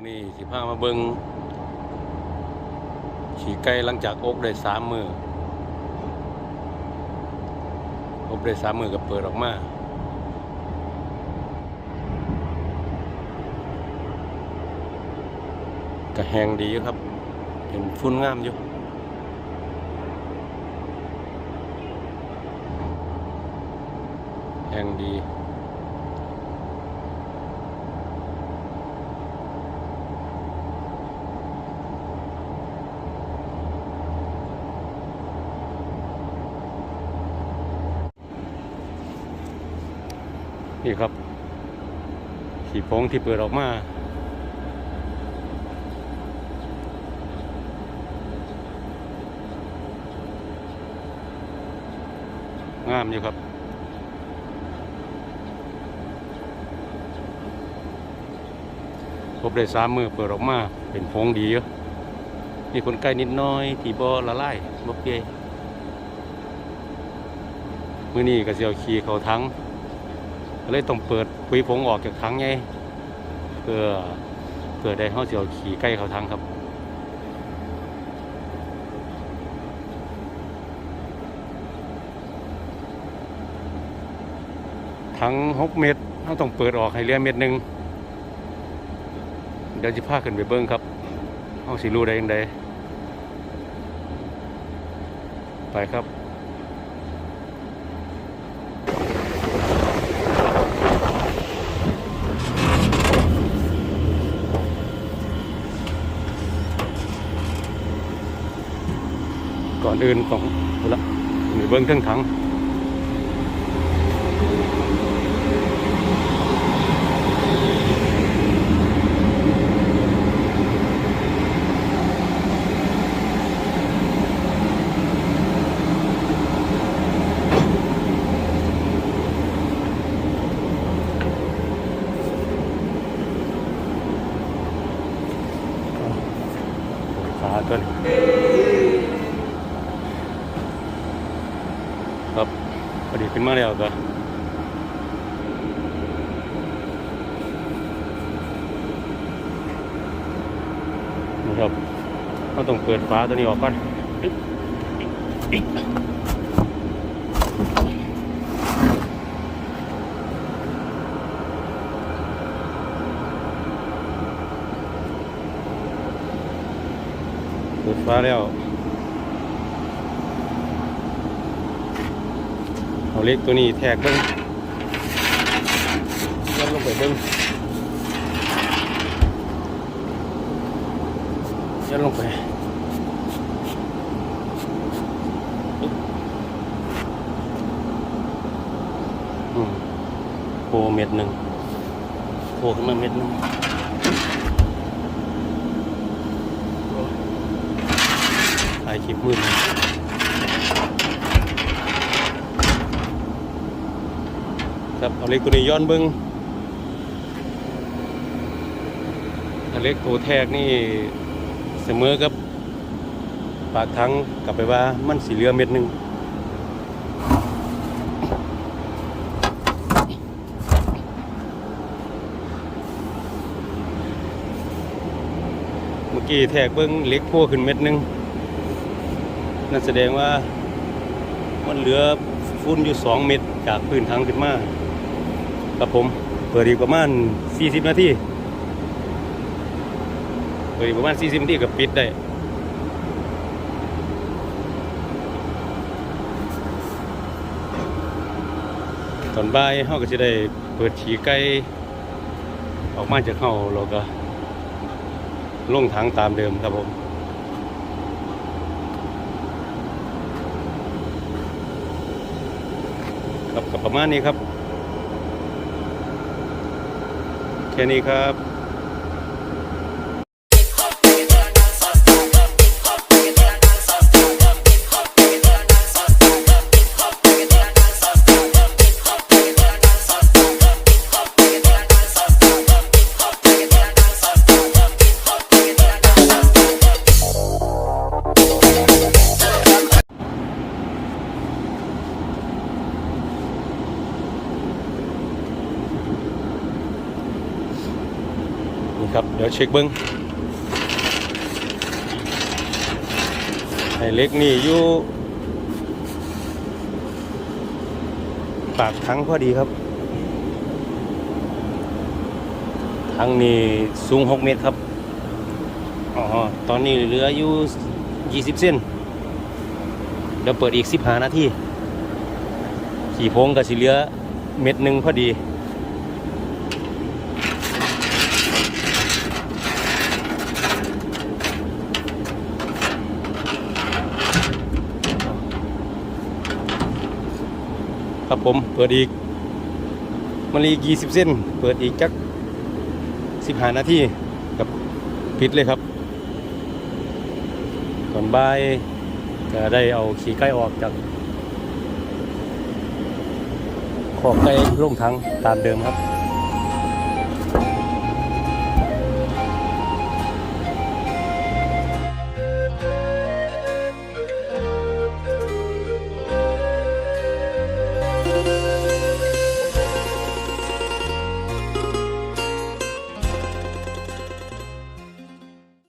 นนี้สิพามาเบิงขี่ไก่หลังจากอกได้สามมืออกได้สามมือก็เปิดออกมาก็แหงดีอยู่ครับ เห็นฟุ้นงามอยู่แหงดี นี่ครับขีโพงที่เปิดออกมางามอยู่ครับ พบได้สามมือเปิดออกมา เป็นโพงดีอยู่มีคนใกล้นิดน้อยที่บ่ละลายบ่เกยมือนี้ก็เสียวขี่เขาทั้ง เลยต้องเปิดคุยผงออกจากถังไงเพื่อเพื่อได้เขาเสียวขี่ใกล้เขาถังครับถังหกเมตรเขาต้องเปิดออกให้เหลือเมตรหนึ่งเดี๋ยวจะพาขึ้นไปเบิ้งครับเขาสิรู้ได้ยังไงไปครับ ก่อนอื่นของเอาละมีเบิ้งเครื่องถังขาตัวนี้ ครับพอดีขึ้นมาแล้วก็นี่ครับเราต้องเปิดฝาตัวนี้ออกก่อนเปิดฝาแล้ว เอาเล็กตัวนี้แทกเบิ้งยัดลงไปเบิ้งยัดลงไปอืมโผล่เม็ดหนึ่งโผล่ขึ้นมาเม็ดหนึ่งถ่ายคลิปมืดนะ ครับเอาเล็กตัวนี้ย้อนเบิ้งอันเล็กตัวแทกนี่เสมอกับปากทั้งกลับไปว่ามันสีเหลือเม็ดหนึ่งเมื่อกี้แทกเบิ้งเล็กพัวขึ้นเม็ดหนึ่งนั่นแสดงว่ามันเหลือฟุ้นอยู่สองเม็ดจากพื้นทางขึ้นมา ครับผม เปิดอีกประมาณ 40 นาที เปิดอีกประมาณ 40 นาทีก็ปิดได้ตอนบ่ายเฮาก็จะได้เปิดฉีไก่ออกมาจากเฮาเราก็ลงถังตามเดิมครับผมครับก็ประมาณนี้ครับ แค่นี้ครับ เดี๋ยวเช็คเบิ้งไอเล็กนี่อยู่ปากทั้งพอดีครับ ทั้งนี่สูง 6 เมตรครับ อ๋อ ตอนนี้เหลืออยู่ 20 เส้น เดี๋ยวเปิดอีก 15 นาทีขี่โพงกับสีเหลือเม็ดหนึ่งพอดี ผม เปิดอีกมันอีสิบเส้น เปิดอีกจักสิบห้านาทีกับปิดเลยครับ ก่อนบ่ายจะได้เอาขี่ไก่ออกจากขอบไก่ลงทั้งตามเดิมครับ